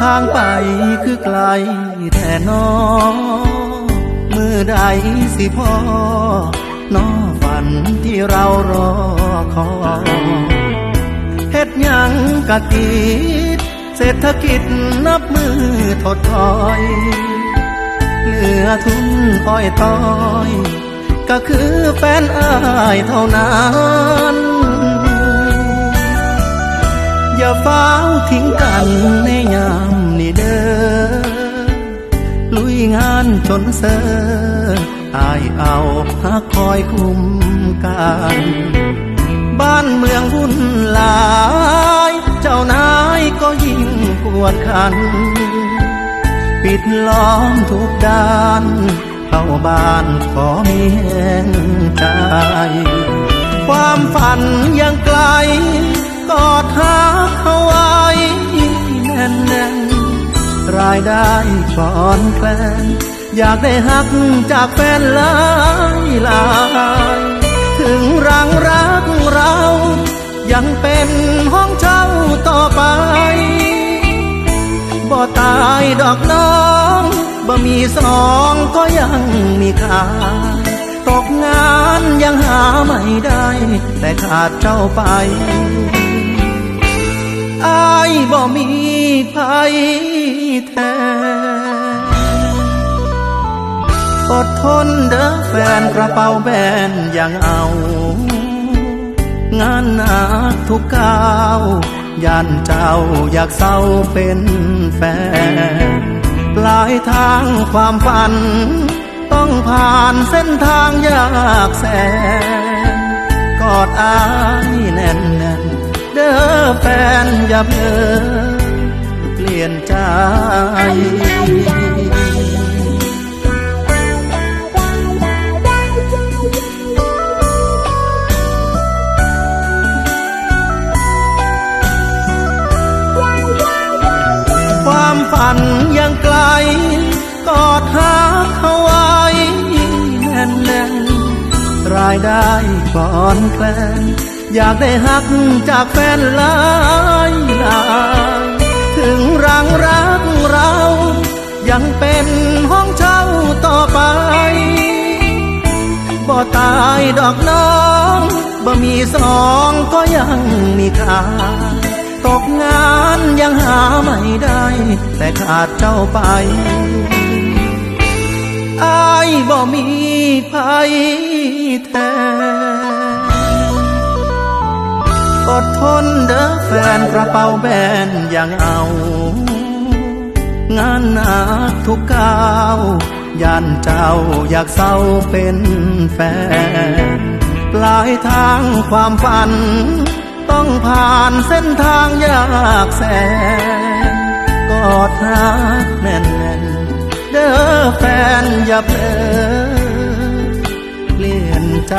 ทางไปคือไกลแท่น้อมือใดสิพ่อน้อฝันที่เรารอคอยเฮ็ดยังกะกีดเศรษฐกิจนับมือถดถอยเหลือทุนอ้อยต้อย ก็คือแฟนอายเท่านั้น ฟ้าวทิ้งกันในยามนี้เด้อลุยงานจนเสออายเอาหักคอยคุ้มกันบ้านเมืองวุ่นลาย เจ้านายก็ยิ่งปวดขัน ปิดล้อมทุกด้าน เข้าบ้านขอมีแห่งใจ ความฝันยังไกล ได้ก่อนแคลนอยากได้หักจากแฟนหลายหลายถึงรังรักเรา ยังเป็นห้องเช่าต่อไปบ่ตายดอกน้องบ่มีสองก็ยังมีค่าตกงานยังหาไม่ได้ แต่ขาดเจ้าไปอายบ่มี ภัยแท้อดทนเด้อแฟนกระเป๋าแบนยังเอา งานหนักทุกก้าวย่านเจ้าอยากเศร้าเป็นแฟนปลายทางความฝัน ต้องผ่านเส้นทางยากแสน กอดอายแน่นแน่นๆเด้อแฟนอย่าเพ้อ ลี่ยนใจความฝันยังไกล กอดหาเขาไว้แน่นแน่นรายได้ก่อนแคลนอยากได้หักจากแฟนหลายหลาย ถึงรังรักเรา ยังเป็นห้องเช่าต่อไป บ่ตายดอกน้องบ่มีสองก็ยังมีค่าตกงานยังหาไม่ได้ แต่ขาดเจ้าไปอายบ่มีภัยแท้ อดทนเด้อแฟนกระเป๋าแบนยังเอา งานหนักทุกก้าวย่านเจ้าอยากเศร้าเป็นแฟน ปลายทางความฝัน ต้องผ่านเส้นทางยากแสนกอดหักแน่นๆเด้อแฟนอย่าเพลอเปลี่ยนใจ